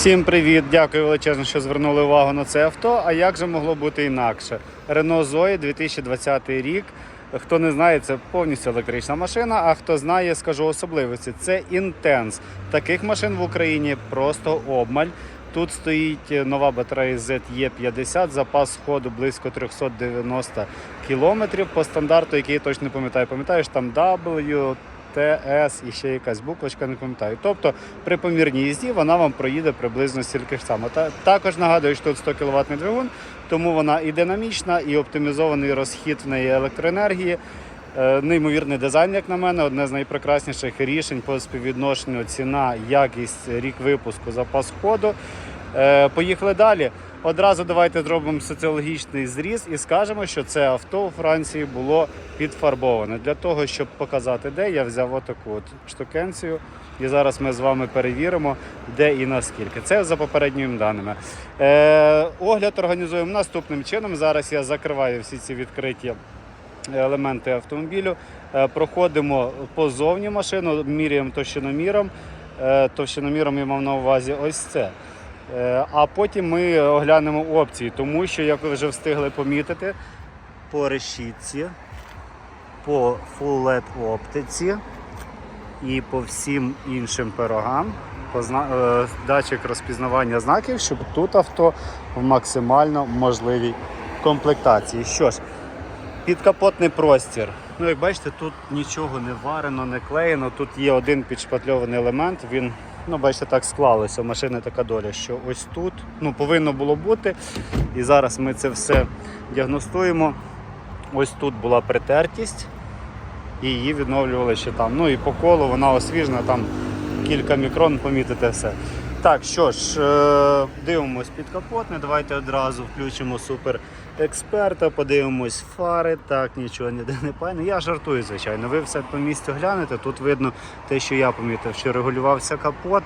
Всім привіт! Дякую величезно, що звернули увагу на це авто. А як же могло бути інакше? Renault Zoe 2020 рік. Хто не знає, це повністю електрична машина. А хто знає, скажу особливості. Це інтенс. Таких машин в Україні просто обмаль. Тут стоїть нова батарея ZE50, запас ходу близько 390 кілометрів по стандарту, який я точно не пам'ятаю. Пам'ятаєш, там W, ТС і ще якась буквочка, не пам'ятаю. Тобто при помірній їзді вона вам проїде приблизно стільки ж само. Та, також нагадую, що тут 100 кВт двигун, тому вона і динамічна, і оптимізований розхід в неї електроенергії. Е, Неймовірний дизайн, як на мене, одне з найпрекрасніших рішень по співвідношенню ціна, якість, рік випуску, запас ходу. Е, Поїхали далі. Одразу давайте зробимо соціологічний зріз і скажемо, що це авто у Франції було підфарбоване. Для того, щоб показати, де я взяв отаку от штукенцію. І зараз ми з вами перевіримо, де і наскільки. Це за попередніми даними. Е, огляд організуємо наступним чином. Зараз я закриваю всі ці відкриті елементи автомобілю. Е, Проходимо позовні машину, міряємо товщиноміром. Е, Товщиноміром я мав на увазі ось це. Е, А потім ми оглянемо опції, тому що, як ви вже встигли помітити, по решітці, по Full LED оптиці і по всім іншим пирогам позна... е, датчик розпізнавання знаків, щоб тут авто в максимально можливій комплектації. Що ж, підкапотний простір. Ну, як бачите, тут нічого не варено, не клеєно. Тут є один підшпатльований елемент. Він, ну, бачите, так склалося. У машини така доля, що ось тут ну, повинно було бути. І зараз ми це все діагностуємо. Ось тут була притертість, і її відновлювали ще там. Ну і по колу вона освіжена, там кілька мікрон, помітите все. Так, що ж, е, дивимось підкапотне. Давайте одразу включимо супер експерта, подивимось фари. Так, нічого ніде не паяно. Я жартую, звичайно. Ви все по місцю глянете. Тут видно те, що я помітив, що регулювався капот.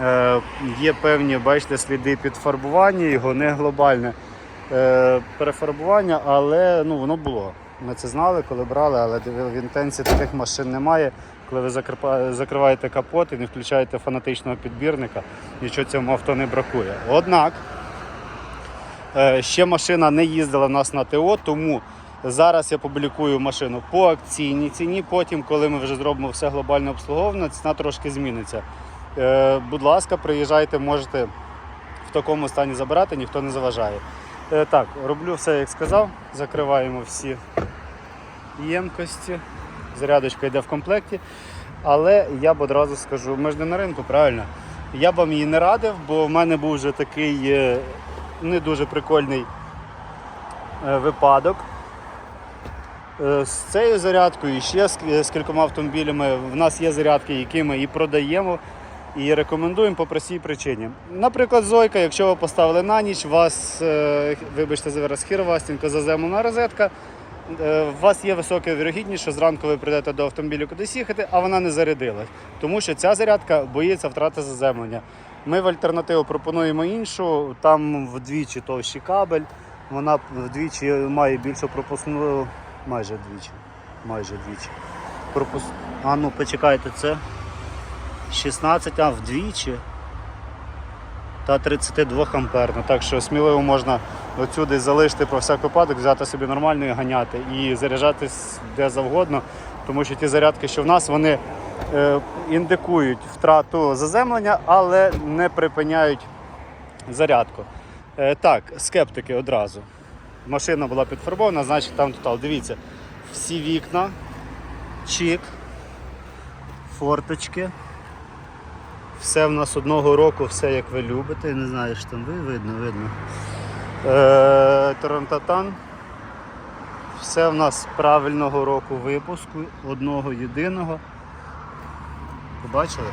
Е, є певні, бачите, сліди підфарбування, його не глобальне е, перефарбування, але ну, воно було. Ми це знали, коли брали, але в інтенсі таких машин немає. Коли ви закриваєте капот і не включаєте фанатичного підбірника, нічого цьому авто не бракує. Однак ще машина не їздила в нас на ТО, тому зараз я публікую машину по акційній ціні. Потім, коли ми вже зробимо все глобальне обслуговування, ціна трошки зміниться. Е, Будь ласка, приїжджайте, можете в такому стані забирати, ніхто не заважає. Е, Так, роблю все, як сказав. Закриваємо всі ємкості. Зарядочка йде в комплекті. Але я б одразу скажу, ми ж не на ринку, правильно? Я б вам її не радив, бо в мене був вже такий е, не дуже прикольний е, випадок. Е, З цією зарядкою і ще з кількома автомобілями в нас є зарядки, які ми і продаємо, і рекомендуємо по простій причині. Наприклад, Зойка, якщо ви поставили на ніч, вас, е, вибачте, зараз хіровастенько заземлена розетка, у вас є висока вірогідність, що зранку ви прийдете до автомобіля кудись їхати, а вона не зарядилась. Тому що ця зарядка боїться втрати заземлення. Ми в альтернативу пропонуємо іншу, там вдвічі товщий кабель, вона вдвічі має більшу пропускну, майже вдвічі. Майже вдвічі. Пропуск... А ну почекайте, це 16, а вдвічі. Та 32 амперна. Так що сміливо можна отсюди залишити про всяк випадок, взяти собі нормально і ганяти і заряджатись де завгодно, тому що ті зарядки, що в нас, вони індикують втрату заземлення, але не припиняють зарядку. Е, так, скептики одразу. Машина була підфарбована, значить там тотал. Дивіться, всі вікна, чік, форточки. Все в нас одного року, все як ви любите. Не знаю, що там ви видно, видно. Е, Тарантатан. Все в нас правильного року випуску, одного єдиного. Побачили?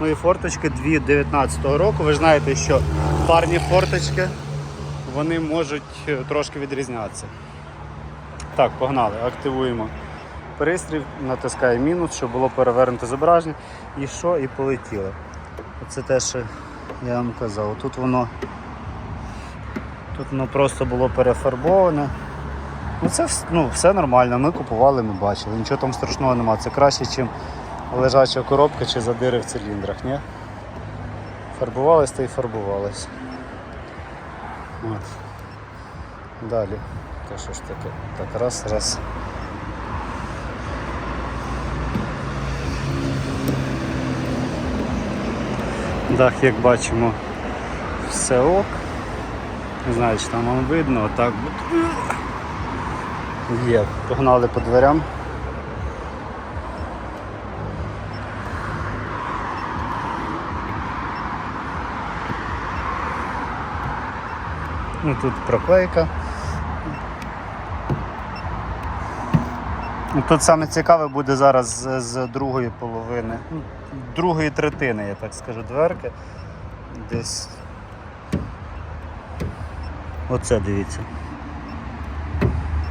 Ну і форточки 2019 року. Ви знаєте, що парні форточки вони можуть е, трошки відрізнятися. Так, погнали, активуємо пристрій, натискаємо мінус, щоб було перевернуте зображення. І що? І полетіло. Це те, що я вам казав. Тут воно тут воно просто було перефарбоване. Ну це ну, все нормально, ми купували, ми бачили. Нічого там страшного немає. Це краще, ніж лежача коробка чи задири в циліндрах, ні? Фарбувалась та й фарбувалась. От. Далі. Та що ж таке? Так, раз, раз. Дах, як бачимо, все ок. Не знаю, чи там вам видно, отак от. Є. Погнали по дверям. Ну, тут проклейка. Ну, Тут саме цікаве буде зараз з, з другої половини, ну, другої третини, я так скажу, дверки. Десь. Оце дивіться.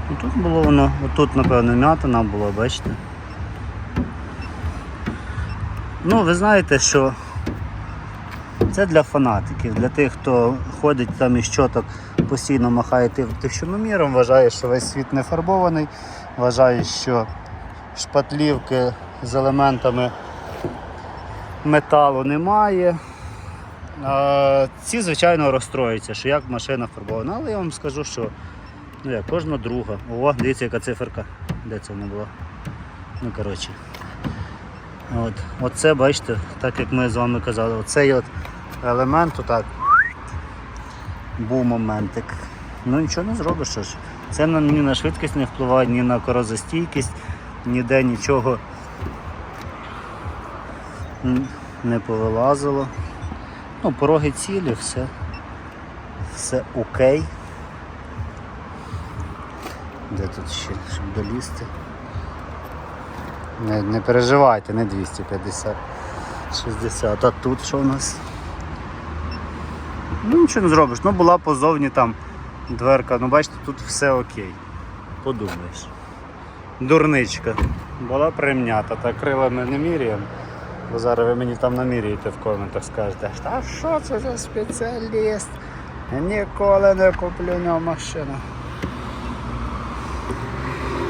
Ну, Тут було воно, отут, напевно, м'ятина була, бачите. Ну, ви знаєте, що це для фанатиків, для тих, хто ходить там із чоток, постійно махає товщиноміром, вважає, що весь світ не фарбований, вважає, що шпатлівки з елементами металу немає. Ці, звичайно, розстроюються, що як машина фарбована. Але я вам скажу, що ну, як, кожна друга. О, дивіться, яка циферка. Де це вона була? Ну, коротше. От. Оце, бачите, так як ми з вами казали, оцей от елемент отак. Був моментик. Ну нічого не зробиш. Це ні на швидкість не впливає, ні на корозостійкість, ніде нічого не повилазило. Ну, пороги цілі, все. Все окей. Де тут ще, щоб долізти? Не, не переживайте, не 250. 60. А тут що у нас? Ну нічого не зробиш. Ну була позовні там дверка. Ну бачите, тут все окей. Подумаєш. Дурничка. Була примнята, та крилами не міряємо. Бо зараз ви мені там наміряєте в коментах, скажете, та що це за спеціаліст? Ніколи не куплю нього машину.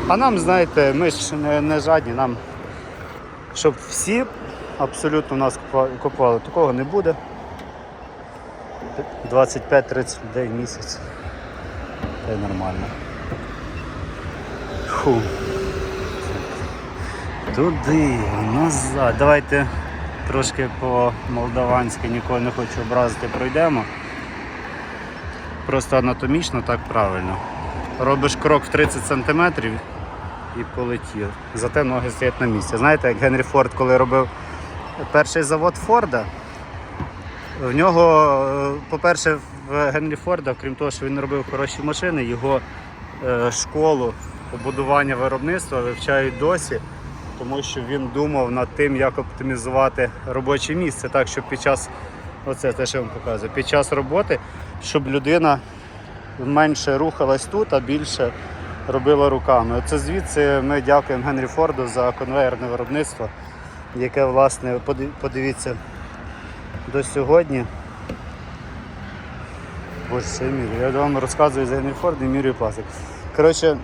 А нам, знаєте, ми ж не, не жадні, нам, щоб всі абсолютно нас купували, такого не буде. 25-30 людей в місяць. Це нормально. Фу. Туди, назад. Давайте трошки по-молдаванськи, нікого не хочу образити, пройдемо. Просто анатомічно так правильно. Робиш крок в 30 см і полетів. Зате ноги стоять на місці. Знаєте, як Генрі Форд, коли робив перший завод Форда, в нього, е, по-перше, в Генрі Форда, крім того, що він робив хороші машини, його е, школу побудування виробництва вивчають досі, тому що він думав над тим, як оптимізувати робоче місце, так, щоб під час, оце те, що вам показую, під час роботи, щоб людина менше рухалась тут, а більше робила руками. Оце звідси ми дякуємо Генрі Форду за конвейерне виробництво, яке, власне, подивіться, до сьогодні. Боже, я мірю. Я вам розказую за Генрі Форд і мірюю пластик. Коротше,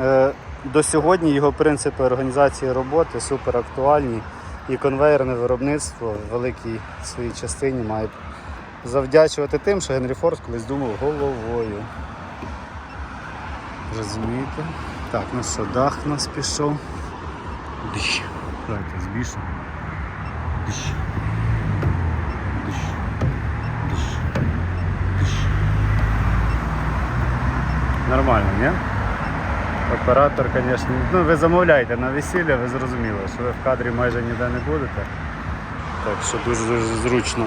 е, до сьогодні його принципи організації роботи супер актуальні. І конвейерне виробництво в великій своїй частині має завдячувати тим, що Генрі Форд колись думав головою. Розумієте? Так, ну що, дах у нас пішов. Дищ. Давайте збільшу. Дищ. Нормально, ні? Оператор, звісно, ну ви замовляєте на весілля, ви зрозуміли, що ви в кадрі майже ніде не будете. Так що дуже-дуже зручно.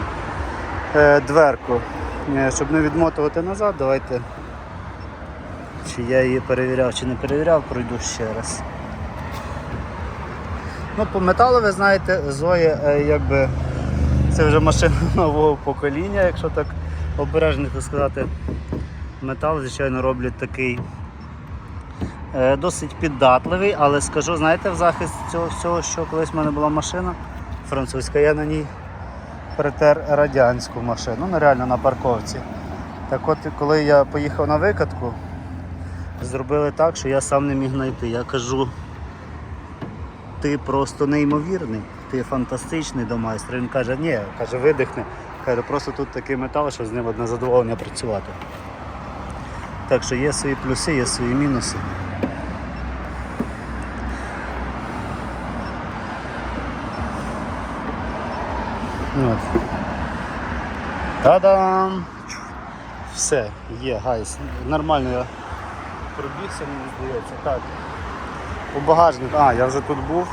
Е, дверку. Е, Щоб не відмотувати назад, давайте. Чи я її перевіряв, чи не перевіряв, пройду ще раз. Ну, по металу, ви знаєте, Зоя е, якби це вже машина нового покоління, якщо так обережно сказати. Метал, звичайно, роблять такий е, досить піддатливий, але скажу, знаєте, в захист цього всього, що колись в мене була машина французька, я на ній притер радянську машину, ну реально на парковці. Так от, коли я поїхав на викатку, зробили так, що я сам не міг знайти. Я кажу, ти просто неймовірний. ти фантастичний до майстра. Він каже, ні, каже, видихни. Каже, просто тут такий метал, що з ним одне задоволення працювати. Так що є свої плюси, є свої мінуси. От. Та-дам! Все, є, гайс. Нормально я пробігся, мені здається. Так. У багажнику. А, я вже тут був.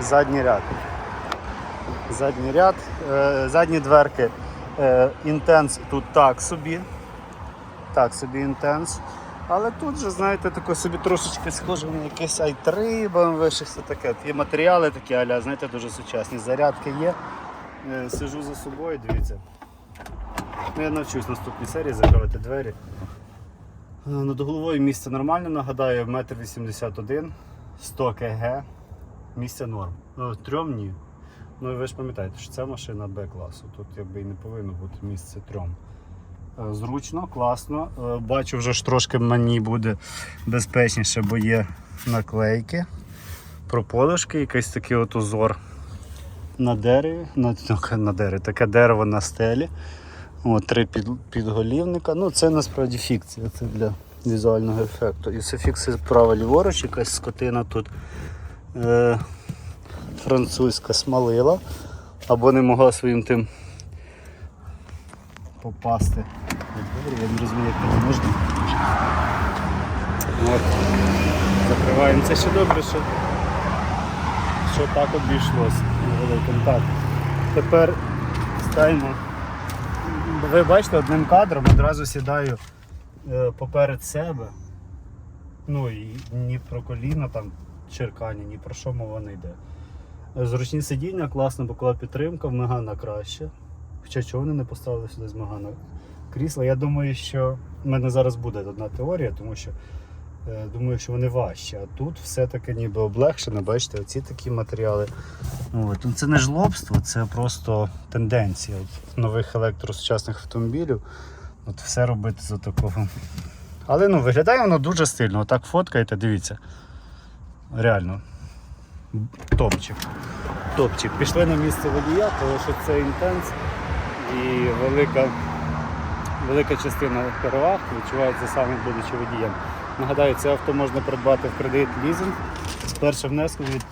Задній ряд. Задній ряд, е, задні дверки. Е, інтенс тут так собі. Так собі інтенс. Але тут же, знаєте, таке собі трошечки схоже на якесь i3, BMW, щось таке. Є матеріали такі, аля, знаєте, дуже сучасні. Зарядки є. Е, Сижу за собою, дивіться. Ну, я навчусь в наступній серії закривати двері. Е, Над головою місце нормально, нагадаю, 1,81 м, 100 кг, місця норм. Ну, трьом ні. Ну і ви ж пам'ятаєте, що це машина Б-класу. Тут якби і не повинно бути місце трьом. Е, Зручно, класно. Е, Бачу, вже ж трошки мені буде безпечніше, бо є наклейки, прополишки, якийсь такий от узор на дереві, на, на дереві, таке дерево на стелі. От, три під, підголівника. Ну, це насправді фікція, це для візуального ефекту. І це фікція справа ліворуч, якась скотина тут е, французька смалила. Або не могла своїм тим попасти. двері. Я не розумію, як це можна. От. Закриваємо. Це ще добре, що, що так обійшлось невеликим. Так. Тепер ставимо ви бачите, одним кадром одразу сідаю е, поперед себе. Ну і ні про коліна там черкання, ні про що мова не йде. Зручні сидіння, класна бокова підтримка, в Мегана краще. Хоча чого вони не поставили сюди з Мегана крісла. Я думаю, що в мене зараз буде одна теорія, тому що е, думаю, що вони важчі. А тут все-таки ніби облегшено, бачите, оці такі матеріали. От. Ну, Це не жлобство, це просто тенденція От нових електросучасних автомобілів. От Все робити за такого. Але ну, виглядає воно дуже стильно. Отак фоткаєте, дивіться. Реально. Топчик. Топчик. Пішли на місце водія, тому що це інтенс і велика, велика частина переваг відчувається саме будучи водієм. Нагадаю, це авто можна придбати в кредит лізинг з першим внеском від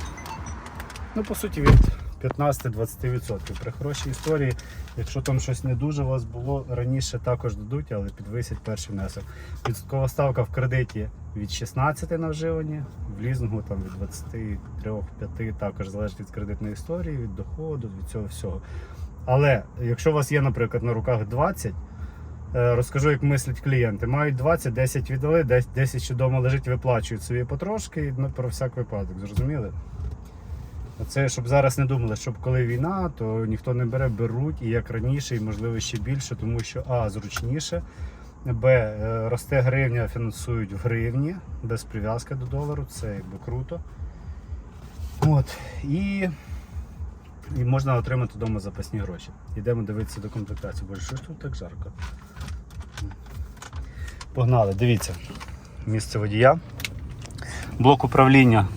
Ну, по суті, від 15-20%. При хорошій історії, якщо там щось не дуже у вас було, раніше також дадуть, але підвисять перший внесок. Відсоткова ставка в кредиті від 16 на вживані, в лізингу там від 23-5 також залежить від кредитної історії, від доходу, від цього всього. Але якщо у вас є, наприклад, на руках 20, е, розкажу, як мислять клієнти. Мають 20, 10 віддали, 10 10 ще вдома лежить, виплачують собі потрошки ну, про всяк випадок. Зрозуміли? Це щоб зараз не думали, щоб коли війна, то ніхто не бере, беруть і як раніше, і можливо ще більше, тому що А зручніше, Б е, росте гривня, фінансують в гривні без прив'язки до долару, це якби круто. От. І, і можна отримати вдома запасні гроші. Йдемо дивитися до комплектації. Боже, що ж тут так жарко? Погнали, дивіться. Місце водія. Блок управління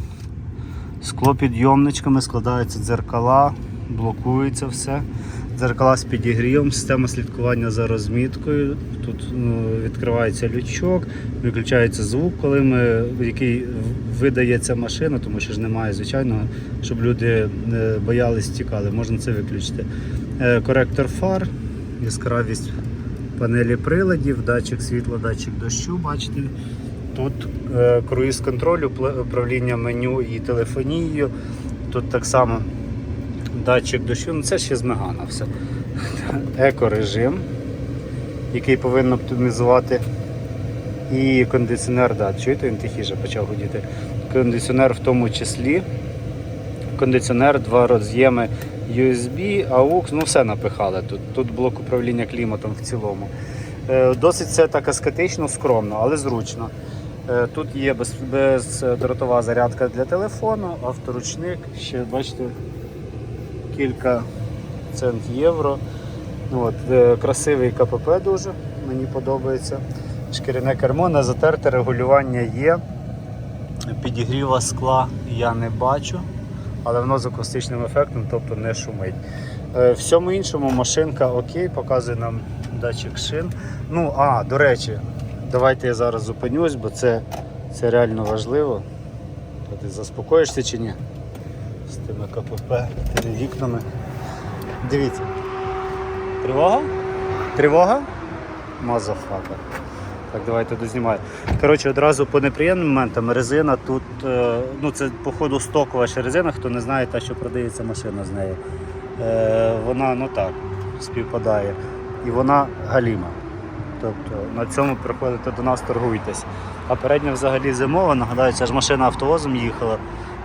Склопідйомничками складаються дзеркала, блокується все. Дзеркала з підігрівом, система слідкування за розміткою. Тут ну, відкривається лючок, виключається звук, коли ми, який видає ця машина, тому що ж немає звичайного, щоб люди не боялись тікали, можна це виключити. Е, Коректор фар, яскравість панелі приладів, датчик світла, датчик дощу, бачите. Тут е, круїз контролю, управління меню і телефонією. Тут так само датчик дощу. Ну це ще з Мегана все. Екорежим, який повинен оптимізувати. І кондиціонер, да, чуєте, він тихіше почав гудіти. Кондиціонер в тому числі. Кондиціонер, два роз'єми USB, AUX, ну все напихали тут. Тут блок управління кліматом в цілому. Е, Досить це так аскетично, скромно, але зручно. Е, Тут є без, бездротова зарядка для телефону, авторучник, ще бачите, кілька цент євро. От, е, красивий КПП дуже, мені подобається. Шкіряне кермо, не затерте регулювання є. Підігріва скла я не бачу. але воно з акустичним ефектом, тобто не шумить. Е, Всьому іншому машинка окей, показує нам датчик шин. Ну, а, до речі, давайте я зараз зупинюсь, бо це, це реально важливо. Ти заспокоїшся чи ні? З тими КПП, тими вікнами. Дивіться. Тривога? Тривога? Мазафака. Так, давайте дознімаю. Коротше, одразу по неприємним моментам резина тут, е, ну це походу стокова ще резина, хто не знає, та що продається машина з нею. Е, вона ну так, співпадає. І вона галіма. Тобто на цьому приходите до нас, торгуйтесь. А передня взагалі зимова, нагадаю, ця ж машина автовозом їхала.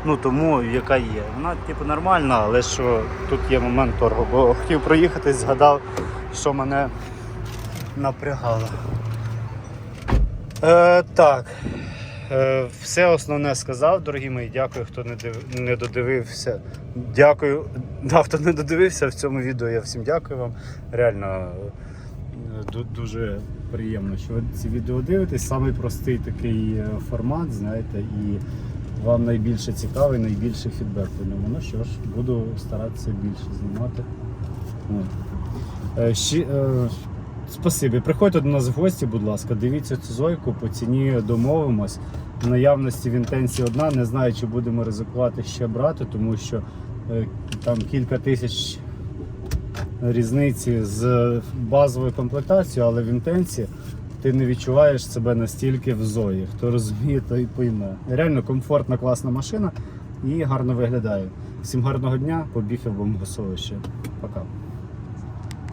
Ну тому яка є. Вона типу нормальна, але що тут є момент торгу. Бо хотів проїхатись, згадав, що мене напрягало. Е, так. Е, все основне сказав, дорогі мої. Дякую, хто не, див... не додивився. Дякую. Да, хто не додивився в цьому відео, я всім дякую вам. Реально е, дуже приємно, що ви ці відео дивитесь. Самий простий такий е, формат, знаєте, і вам найбільше цікавий, найбільший фідбек по ньому. Ну що ж, буду старатися більше знімати. От. Е, ще, е, Спасибі. Приходьте до нас в гості, будь ласка, дивіться цю зойку, по ціні домовимось. Наявності в інтенсії одна. Не знаю, чи будемо ризикувати ще брати, тому що е, там кілька тисяч різниці з базовою комплектацією, але в інтенсі ти не відчуваєш себе настільки в зої. Хто розуміє, той пойме. Реально комфортна, класна машина і гарно виглядає. Всім гарного дня, побіг в бомбосовище. Пока.